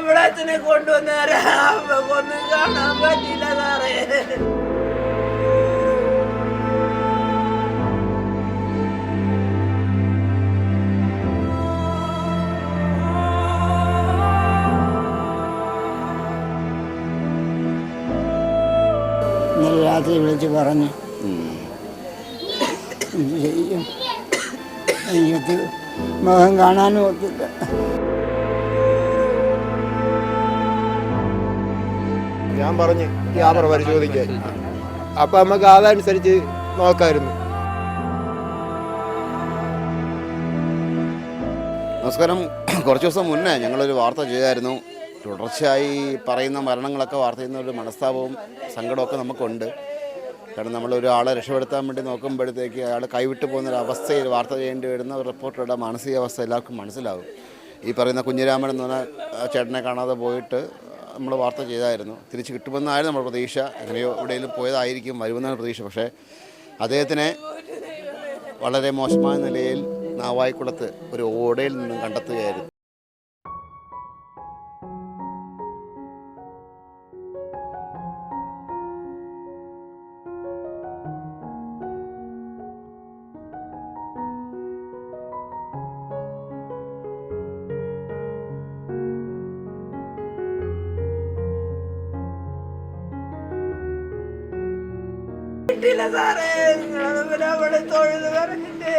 കൊണ്ടുവന്നേരം ഒന്നും കാണാൻ പറ്റില്ല സാറേ. ഇന്നലെ രാത്രി വിളിച്ച് പറഞ്ഞ് ചെയ്യും എനിക്ക് മുഖം കാണാനും ഒത്തില്ല. ഞാൻ പറഞ്ഞു ക്യാമറ പരിശോധിക്കാൻ. അപ്പൊ നമുക്ക് അതനുസരിച്ച് നോക്കായിരുന്നു. നമസ്കാരം. കുറച്ച് ദിവസം മുന്നേ ഞങ്ങളൊരു വാർത്ത ചെയ്തായിരുന്നു. തുടർച്ചയായി പറയുന്ന മരണങ്ങളൊക്കെ വാർത്ത ചെയ്യുന്ന ഒരു മനസ്താപവും സങ്കടമൊക്കെ നമുക്കുണ്ട്. കാരണം നമ്മൾ ഒരാളെ രക്ഷപ്പെടുത്താൻ വേണ്ടി നോക്കുമ്പോഴത്തേക്ക് അയാൾ കൈവിട്ട് പോകുന്ന ഒരു അവസ്ഥയിൽ വാർത്ത ചെയ്യേണ്ടി വരുന്ന ഒരു റിപ്പോർട്ടറുടെ മാനസികാവസ്ഥ എല്ലാവർക്കും മനസ്സിലാവും. ഈ പറയുന്ന കുഞ്ഞിരാമൻ എന്ന് പറഞ്ഞ ചേട്ടനെ കാണാതെ പോയിട്ട് നമ്മൾ വാർത്ത ചെയ്തായിരുന്നു. തിരിച്ച് കിട്ടുമെന്നായിരുന്നു നമ്മുടെ പ്രതീക്ഷ എങ്ങനെയോ എവിടെയെങ്കിലും പോയതായിരിക്കും വരുമെന്നാണ് പ്രതീക്ഷ. പക്ഷേ അദ്ദേഹത്തിനെ വളരെ മോശമായ നിലയിൽ നാവായിക്കുളത്ത് ഒരു ഓടയിൽ നിന്നും കണ്ടെത്തുകയായിരുന്നു. കിട്ടില്ല സാറേ. നിങ്ങളെ അവിടെ തൊഴുത് പറഞ്ഞിട്ടേ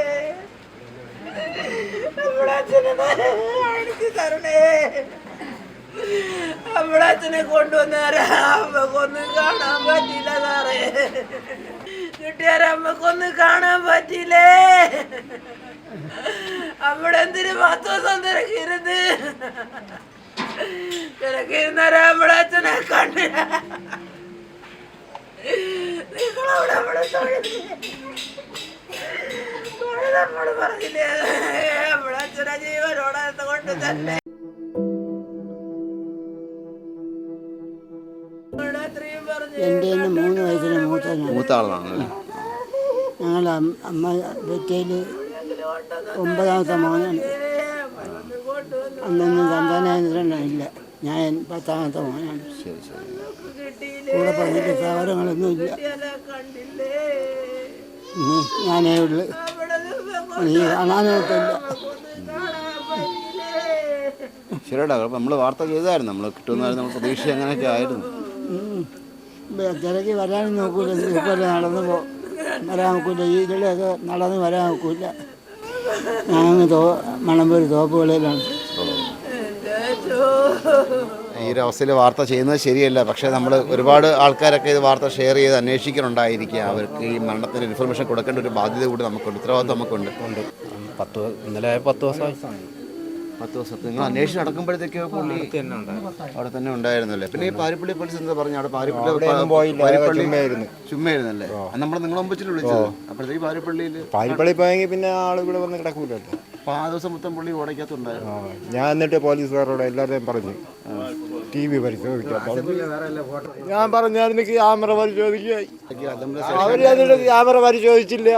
നമ്മുടെ അച്ഛനെ കാണിച്ചു തരണേ അമ്പളത്തിനെ കൊണ്ടുവന്നേരം ഒന്നും കാണാൻ പറ്റിയില്ല സാറേ. കിട്ടിയാൽ അമ്മക്കൊന്നും കാണാൻ പറ്റിയില്ലേ? അവിടെ എന്തിനു ദിവസം തിരക്കിരുന്ന് നമ്മുടെ അച്ഛനെ കണ്ടില്ല. നമ്മൾ അച്ഛനെ കൊണ്ട് തന്നെ എന്റെ മൂന്ന് വയസ്സിന് മൂത്ത ആളാണ് ഞങ്ങൾ അമ്മ വെറ്റയിൽ ഒമ്പതാമത്തെ മോനാണ്. അന്നൊന്നും സന്താനേന്ദ്രനില്ല ഞാൻ പത്താമത്തെ മോനാണ്. ശരി ശരി. ഇല്ല. കണ്ടില്ലേ? ഇനി ഞാനേ ഉള്ളു. കാണാനൊക്കില്ല ശരിടാ നമ്മൾ വാർത്ത ചെയ്തായിരുന്നു. നമ്മൾ കിട്ടുമെന്നായിരുന്നു നമ്മൾ പ്രതീക്ഷ അങ്ങനെയൊക്കെ ആയിരുന്നു. തിരക്ക് വരാനും നോക്കൂല. ഇതുപോലെ നടന്നു പോ വരാൻ നോക്കൂല. ഈ ഇതിലൊക്കെ നടന്ന് വരാൻ നോക്കൂല. ഞാൻ തോ മണമ്പൂർ തോപ്പുകളിലാണ് Oh ഈ ഒരു അവസ്ഥയിൽ വാർത്ത ചെയ്യുന്നത് ശരിയല്ല. പക്ഷേ നമ്മൾ ഒരുപാട് ആൾക്കാരൊക്കെ ഇത് വാർത്ത ഷെയർ ചെയ്ത് അന്വേഷിക്കുന്നുണ്ടായിരിക്കുക അവർക്ക് ഈ മരണത്തിന് ഇൻഫർമേഷൻ കൊടുക്കേണ്ട ഒരു ബാധ്യത കൂടി നമുക്കുണ്ട്. ഉത്തരവാദിത്വം നമുക്കുണ്ട്. പത്ത് ഇന്നലെ പത്ത് ദിവസമായി. പത്ത് ദിവസത്തെ. നിങ്ങൾ അന്വേഷണം നടക്കുമ്പോഴത്തേക്ക് പുള്ളി ഉണ്ടായിരുന്നു. അവിടെ തന്നെ ഉണ്ടായിരുന്നല്ലേ? പിന്നെ ഈ പാരിപ്പള്ളി പോലീസ് എന്താ പറഞ്ഞു? അവിടെ പാരിപ്പള്ളി പാരിപ്പള്ളി ചുമ്മായിരുന്നു. ചുമ്മായിരുന്നല്ലേ? നമ്മൾ നിങ്ങൾ ഒമ്പിച്ചിൽ വിളിച്ചത്. അപ്പോഴത്തേക്ക് പാരിപ്പള്ളിയിൽ പാരിപ്പള്ളി പോയെങ്കിൽ പിന്നെ ആൾ ഇവിടെ വന്ന് കിടക്കൂലല്ലോ അപ്പോൾ ആ ദിവസം മൊത്തം പുള്ളി ഓടയ്ക്കകത്തുണ്ടായിരുന്നു. ഞാൻ എന്നിട്ട് പോലീസുകാരോട് എല്ലാവരെയും പറഞ്ഞു. ടി വി ഞാൻ പറഞ്ഞു ഞാൻ പറഞ്ഞായിരുന്നു ക്യാമറ പരിശോധിക്കുക. എന്നിട്ട് ക്യാമറ പരിശോധിച്ചില്ല.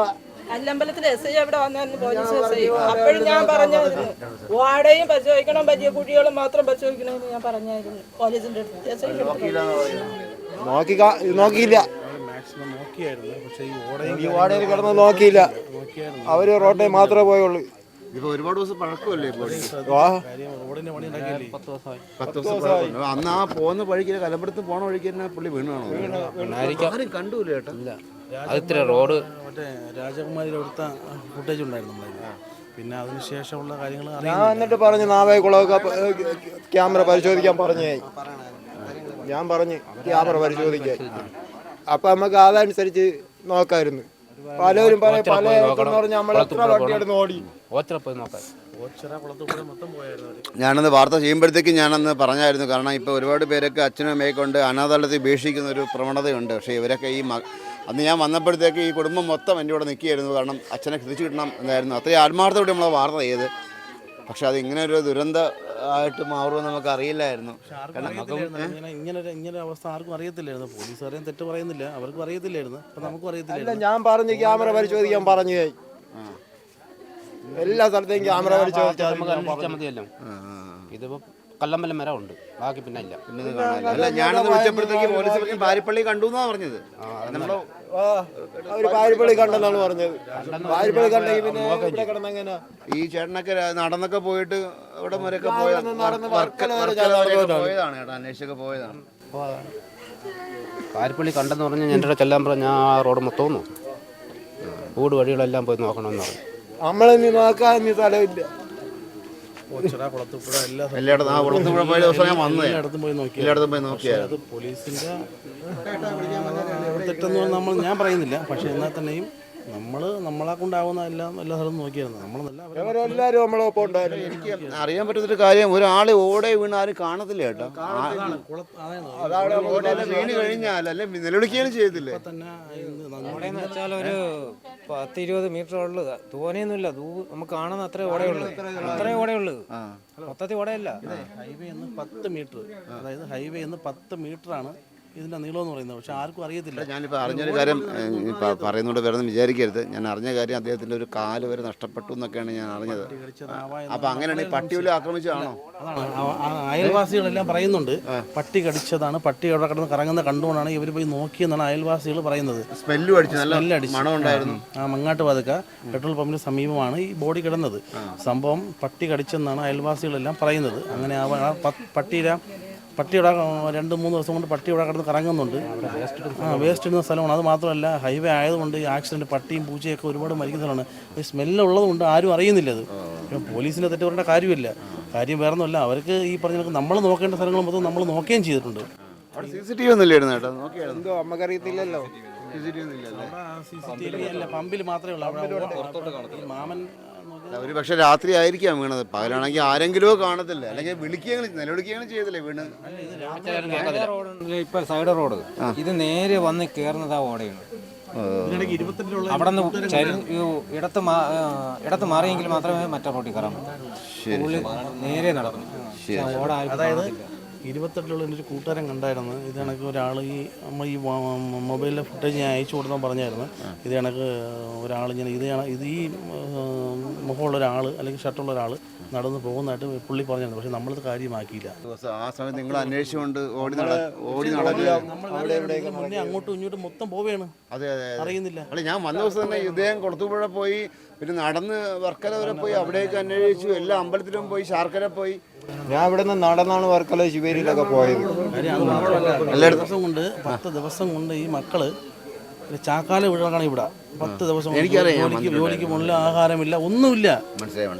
അല്ലമ്പലത്തിലെ എസ് ഐ അവിടെ വന്നു പോലീസ് എസ് ഐ അപ്പോഴും ഞാൻ പറഞ്ഞായിരുന്നു. വാടകയും പരിശോധിക്കണം വലിയ കുഴികളും മാത്രം പരിശോധിക്കണമെന്ന് ഞാൻ പറഞ്ഞായിരുന്നു. പോലീസിന്റെ അടുത്ത്. നോക്കി നോക്കിയില്ല. ഈ കിടന്ന് നോക്കിയില്ല. അവർ റോഡിൽ മാത്രമേ പോയുള്ളൂ. ഇപ്പൊ ഒരുപാട് ദിവസം പഴക്കമല്ലേ പത്ത് ദിവസം. അന്ന് ആ പോകുന്ന വഴിക്ക് കലമ്പടത്ത് പോണ വഴിക്ക് തന്നെ പുള്ളി വീണാണോ ആരും കണ്ടൂല ചേട്ടാ ഇത്ര റോഡ് മറ്റേ രാജകുമാരി അവിടുത്തെ ഫുട്ടേജ് ഉണ്ടായിരുന്നു നമ്മളെ പിന്നെ അതിനുശേഷമുള്ള കാര്യങ്ങൾ ഞാൻ എന്നിട്ട് പറഞ്ഞു നാവേ കുളമൊക്കെ ക്യാമറ പരിശോധിക്കാൻ പറഞ്ഞേ. ഞാൻ പറഞ്ഞു ക്യാമറ പരിശോധിക്കാൻ. അപ്പൊ നമുക്ക് അതനുസരിച്ച് നോക്കായിരുന്നു. പലരും പല പല എന്ന് പറഞ്ഞാൽ നമ്മൾ എത്ര ഓടി. ഓച്ചിറ പോയി നോക്കാം. ഞാനന്ന് വാർത്ത ചെയ്യുമ്പോഴത്തേക്കും ഞാനന്ന് പറഞ്ഞായിരുന്നു കാരണം ഇപ്പോൾ ഒരുപാട് പേരൊക്കെ അച്ഛനും അമ്മയെ കൊണ്ട് അനാഥാലയത്തിൽ ഉപേക്ഷിക്കുന്ന ഒരു പ്രവണതയുണ്ട്. പക്ഷേ ഇവരൊക്കെ ഈ അന്ന് ഞാൻ വന്നപ്പോഴത്തേക്ക് ഈ കുടുംബം മൊത്തം എന്റെ കൂടെ നിൽക്കുകയായിരുന്നു. കാരണം അച്ഛനെ തിരിച്ചു കിട്ടണം എന്നായിരുന്നു. അത്രയും ആത്മാർത്ഥത്തോടെ നമ്മളെ വാർത്ത ചെയ്ത്. പക്ഷെ അത് ഇങ്ങനെ ഒരു ദുരന്ത ആയിട്ട് മാറുമെന്ന് നമുക്ക് അറിയില്ലായിരുന്നു. ഇങ്ങനെ ഇങ്ങനെ അവസ്ഥ ആർക്കും അറിയത്തില്ലായിരുന്നു. പോലീസുകാരെയും തെറ്റ് പറയുന്നില്ല. അവർക്കും അറിയത്തില്ലായിരുന്നു. അപ്പൊ നമുക്കും അല്ല ഞാൻ പറഞ്ഞു ക്യാമറ പരിശോധിക്കാൻ പറഞ്ഞു. എല്ലാ സ്ഥലത്തേക്കും ക്യാമറ പരിശോധിച്ചാൽ നമുക്ക് അന്വേഷിച്ചാൽ മതിയല്ലോ. ഇതിപ്പോ കല്ലമ്പലം വരെ ഉണ്ട്. ബാക്കി പിന്നെ ഇല്ല. പിന്നെ ഇത് കാണാനില്ല. അല്ല ഞാനത് വിളിച്ചപ്പോഴത്തേക്ക് പോലീസ് പറഞ്ഞു പാരിപ്പള്ളി കണ്ടു എന്നാ പറഞ്ഞത്. നമ്മൾ ആ അവർ പാരിപ്പള്ളി കണ്ടെന്നാണ് പറഞ്ഞത്. പാരിപ്പള്ളി കണ്ടെങ്കിൽ പിന്നെ ഇവിടെ കിടന്നെങ്ങനെ? ഈ ചേട്ടനൊക്കെ ര- നടന്നൊക്കെ പോയിട്ട് ഇവിടെ വരെയൊക്കെ പോയ നടന്ന് വർക്കല വരെ. പോയതാണ് ചേട്ടാ അന്വേഷിച്ചൊക്കെ പോയതാണ്. പാരിപ്പള്ളി കണ്ടെന്ന് പറഞ്ഞാൽ എന്റെ അടുത്ത് ചെല്ലാൻ പറഞ്ഞ ഞാൻ ആ റോഡ് മൊത്തം നോക്കും. വീട് വഴികളെല്ലാം പോയി നോക്കണമെന്ന് പറഞ്ഞു. നമ്മളിനി നോക്കാൻ ഇനി സ്ഥലമില്ല ഓച്ചിറ കുളത്തുപുഴ എല്ലാ സ്ഥലത്തും എല്ലായിടത്തും ആ കുളത്തുപുഴ പോയ ദിവസം ഞാൻ വന്നത്. എല്ലായിടത്തും പോയി നോക്കി എല്ലായിടത്തും പോയി നോക്കിയായിരുന്നു അത് പോലീസിന്റെ തെറ്റെന്ന് നമ്മൾ ഞാൻ പറയുന്നില്ല. പക്ഷെ എന്നാൽ തന്നെയും നമ്മൾ നമ്മളെ കൊണ്ടാവുന്ന എല്ലാം എല്ലാ സ്ഥലത്തും നോക്കിയായിരുന്നു. നമ്മളെല്ലാവരും നമ്മളൊപ്പം ഉണ്ടായിരുന്നു. എനിക്ക് അറിയാൻ പറ്റുന്നൊരു കാര്യം. ഒരാൾ ഓടെ വീണ് ആരും കാണത്തില്ല കേട്ടോ. വീണ് കഴിഞ്ഞാൽ അല്ലെ നിലവിളിക്കുകയും ചെയ്തില്ലേ തന്നെ പത്ത് ഇരുപത് മീറ്റർ ഉള്ളത്. തോനെയൊന്നുമില്ല ദൂ നമുക്ക് കാണുന്ന അത്രേ ഓടയുള്ളു. അത്രേ ഓടയുള്ളു. മൊത്തത്തിൽ ഓടയല്ല. ഹൈവേ എന്ന് പത്ത് മീറ്റർ. അതായത് ഹൈവേ എന്ന് പത്ത് മീറ്ററാണ് ഇതിന്റെ നീളം എന്ന് പറയുന്നത്. പക്ഷെ ആർക്കും അറിയത്തില്ല. ഞാനിപ്പോൾ അറിഞ്ഞൊരു കാര്യം പറയുന്നോണ്ട് വേറെ വിചാരിക്കരുത്. ഞാൻ അറിഞ്ഞ കാര്യം അദ്ദേഹത്തിന്റെ ഒരു കാൽ വരെ നഷ്ടപ്പെട്ടു എന്നൊക്കെയാണ് ഞാൻ അറിഞ്ഞത്. അപ്പോൾ അങ്ങനെയാണ് ഈ പട്ടി വല്ല ആക്രമിച്ചതാണോ? അയൽവാസികളെല്ലാം പറയുന്നുണ്ട് പട്ടി കടിച്ചതാണ് പട്ടി അവിടെ കിടന്ന് കറങ്ങുന്ന കണ്ടുകൊണ്ടാണ് ഇവർ പോയി നോക്കിയെന്നാണ് അയൽവാസികൾ പറയുന്നത്. സ്മെല്ലും അടിച്ചു നല്ല സ്മെല്ലടിച്ച്. മണം ഉണ്ടായിരുന്നു. ആ മങ്ങാട്ട് പതുക്ക പെട്രോൾ പമ്പിന് സമീപമാണ് ഈ ബോഡി കിടന്നത്. സംഭവം പട്ടി കടിച്ചെന്നാണ് അയൽവാസികളെല്ലാം പറയുന്നത്. അങ്ങനെ ആ ആ പട്ടിയുടെ പട്ടിയുടെ രണ്ട് മൂന്ന് ദിവസം കൊണ്ട് പട്ടി ഇവിടെ കിടന്ന് കറങ്ങുന്നുണ്ട്. ആ വേസ്റ്റ് ഇടുന്ന സ്ഥലമാണ്. അത് മാത്രമല്ല ഹൈവേ ആയതുകൊണ്ട് ഈ ആക്സിഡന്റ് പട്ടിയും പൂച്ചയൊക്കെ ഒരുപാട് മരിക്കുന്ന സ്ഥലമാണ്. ഈ സ്മെല്ലുള്ളതുകൊണ്ട് ആരും അറിയുന്നില്ല അത്. പോലീസിന്റെ തെറ്റ് പറയേണ്ട കാര്യമില്ല. കാര്യം വേറെ ഒന്നുമല്ല അവർക്ക് ഈ പറഞ്ഞ നമ്മൾ നോക്കേണ്ട സ്ഥലങ്ങൾ മൊത്തം നമ്മൾ നോക്കുകയും ചെയ്തിട്ടുണ്ട്. അവിടെ സി സി ടി വി ഒന്നും ഇല്ലായിരുന്നു കേട്ടോ നോക്കിയായിരുന്നു എന്തോ സി സി ടി വി പമ്പിൽ മാത്രമേ ഉള്ളൂ. മാമൻ ഒരു പക്ഷെ രാത്രി ആയിരിക്കാം വീണത്. പകലാണെങ്കിൽ ആരെങ്കിലും കാണത്തില്ല? അല്ലെങ്കിൽ വിളിക്കുകയും നിലവിളിക്കുകയും ചെയ്തില്ലേ വീണ്? ഇപ്പൊ സൈഡ് റോഡ്. ഇത് നേരെ വന്ന് കയറുന്നത് ആ ഓടയാണ് അവിടെ നിന്ന് ഇടത്ത് ഇടത്ത് മാറിയെങ്കിൽ മാത്രമേ മറ്റേ റോഡിൽ കയറാൻ പറ്റൂ. നേരെ നടക്കും ഓട. ഇരുപത്തെട്ടിലുള്ള എന്റെ ഒരു കൂട്ടുകാരൻ കണ്ടായിരുന്നു. ഇത് കണക്ക് ഒരാൾ ഈ നമ്മൾ ഈ മൊബൈലിലെ ഫുട്ടേജ് ഞാൻ അയച്ചു കൊടുത്താൽ പറഞ്ഞായിരുന്നു. ഇത് കണക്ക് ഒരാൾ ഇങ്ങനെ ഇത് ഇത് ഈ മുഖമുള്ള ഒരാൾ അല്ലെങ്കിൽ ഷർട്ടുള്ള ഒരാൾ നടന്ന് പോകുന്നതായിട്ട് പുള്ളി പറഞ്ഞായിരുന്നു പക്ഷെ നമ്മളത് കാര്യമാക്കിയില്ല. ആ സമയത്ത് നിങ്ങൾ അന്വേഷിച്ചുകൊണ്ട് ഓടി ഓടി മുന്നേ അങ്ങോട്ടും ഇങ്ങോട്ടും മൊത്തം പോവുകയാണ്. അതെ അതെ അതെ. അറിയുന്നില്ല. അല്ല ഞാൻ വന്ന ദിവസം തന്നെ ഇദ്ദേഹം കൊളത്തുപുഴ പോയി പിന്നെ നടന്ന് വർക്കല വരെ പോയി അവിടേക്ക് അന്വേഷിച്ചു എല്ലാ അമ്പലത്തിലും പോയി ശാർക്കര പോയി ഞാൻ ഇവിടെ നിന്ന് നടന്നാണ് വർക്കല ശിവേരിയിലൊക്കെ പോയത്. ദിവസം കൊണ്ട് പത്ത് ദിവസം കൊണ്ട് ഈ മക്കൾ ചാക്കാല വീടുകളാണ് ഇവിടെ പത്ത് ദിവസം ജോലിക്ക് ജോലിക്ക് മുന്നിൽ ആഹാരമില്ല ഒന്നുമില്ല.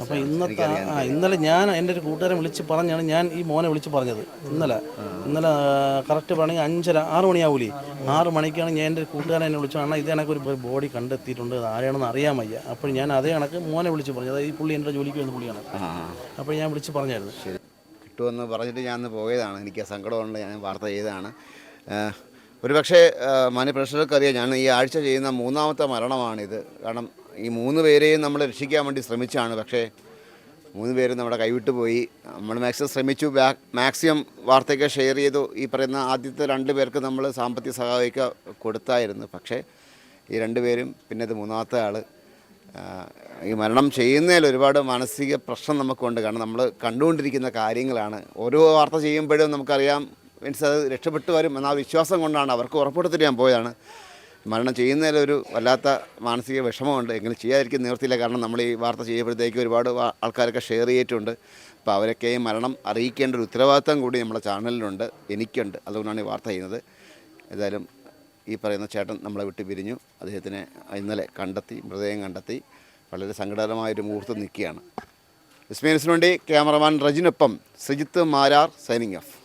അപ്പൊ ഇന്നത്തെ ആ ഇന്നലെ ഞാൻ എന്റെ ഒരു കൂട്ടുകാരെ വിളിച്ച് പറഞ്ഞാണ് ഞാൻ ഈ മോനെ വിളിച്ച് പറഞ്ഞത്. ഇന്നലെ. ഇന്നലെ കറക്റ്റ് പറയുകയാണെങ്കിൽ അഞ്ചര ആറ് മണിയാവൂലേ? ആറ് മണിക്കാണ് ഞാൻ എന്റെ കൂട്ടുകാരൻ എന്നെ വിളിച്ചു അണ്ണാ ഇതേ കണക്ക് ഒരു ബോഡി കണ്ടെത്തിയിട്ടുണ്ട്. അത് ആരെയാണെന്ന് അറിയാൻ വയ്യ. അപ്പോൾ ഞാൻ അതേ കണക്ക് മോനെ വിളിച്ച് പറഞ്ഞു. അതായത് ഈ പുള്ളി എന്റെ ജോലിക്ക് വരുന്ന പുള്ളിയാണ്. അപ്പോൾ ഞാൻ വിളിച്ച് പറഞ്ഞായിരുന്നു. കിട്ടുമെന്ന് പറഞ്ഞിട്ട് ഞാൻ പോയതാണ്. എനിക്ക് സങ്കടമുണ്ട്. ഞാൻ വാർത്ത ചെയ്തതാണ്. ഏഹ്, ഒരു പക്ഷേ മാന്യ പ്രേക്ഷകർക്ക് ഞാൻ ഈ ആഴ്ച ചെയ്യുന്ന മൂന്നാമത്തെ മരണമാണിത്. കാരണം ഈ മൂന്ന് പേരെയും നമ്മൾ രക്ഷിക്കാൻ വേണ്ടി ശ്രമിച്ചാണ്. പക്ഷേ മൂന്ന് പേരും നമ്മുടെ കൈവിട്ട് പോയി. നമ്മൾ മാക്സിമം ശ്രമിച്ചു. മാക്സിമം വാർത്തയൊക്കെ ഷെയർ ചെയ്തു. ഈ പറയുന്ന ആദ്യത്തെ രണ്ട് പേർക്ക് നമ്മൾ സാമ്പത്തിക സഹായമൊക്കെ കൊടുത്തായിരുന്നു. പക്ഷേ ഈ രണ്ട് പേരും പിന്നെ ഇത് മൂന്നാമത്തെ ആൾ ഈ മരണം ചെയ്യുന്നതിൽ ഒരുപാട് മാനസിക പ്രശ്നം നമുക്കുണ്ട്. കാരണം നമ്മൾ കണ്ടുകൊണ്ടിരിക്കുന്ന കാര്യങ്ങളാണ്. ഓരോ വാർത്ത ചെയ്യുമ്പോഴും നമുക്കറിയാം മീൻസ് അത് രക്ഷപ്പെട്ടു വരും എന്ന വിശ്വാസം കൊണ്ടാണ് അവർക്ക് ഉറപ്പെടുത്തിട്ട് ഞാൻ പോയതാണ്. മരണം ചെയ്യുന്നതിലൊരു വല്ലാത്ത മാനസിക വിഷമമുണ്ട്. എങ്കിലും ചെയ്യാതിരിക്കും നിവൃത്തിയില്ല. കാരണം നമ്മൾ ഈ വാർത്ത ചെയ്യുമ്പോഴത്തേക്ക് ഒരുപാട് ആൾക്കാരൊക്കെ ഷെയർ ചെയ്തിട്ടുണ്ട്. അപ്പോൾ അവരൊക്കെ ഈ മരണം അറിയിക്കേണ്ട ഒരു ഉത്തരവാദിത്തം കൂടി നമ്മുടെ ചാനലിലുണ്ട് എനിക്കുണ്ട്. അതുകൊണ്ടാണ് ഈ വാർത്ത ചെയ്യുന്നത്. ഏതായാലും ഈ പറയുന്ന ചേട്ടൻ നമ്മളെ വിട്ട് പിരിഞ്ഞു. അദ്ദേഹത്തിനെ ഇന്നലെ കണ്ടെത്തി മൃതദേഹം കണ്ടെത്തി. വളരെ സങ്കടകരമായൊരു മുഹൂർത്തം നിൽക്കുകയാണ്. വിസ്മയൻസിന് വേണ്ടി ക്യാമറമാൻ റജിനൊപ്പം സജിത്ത് മാരാർ സൈനിങ് ഓഫ്.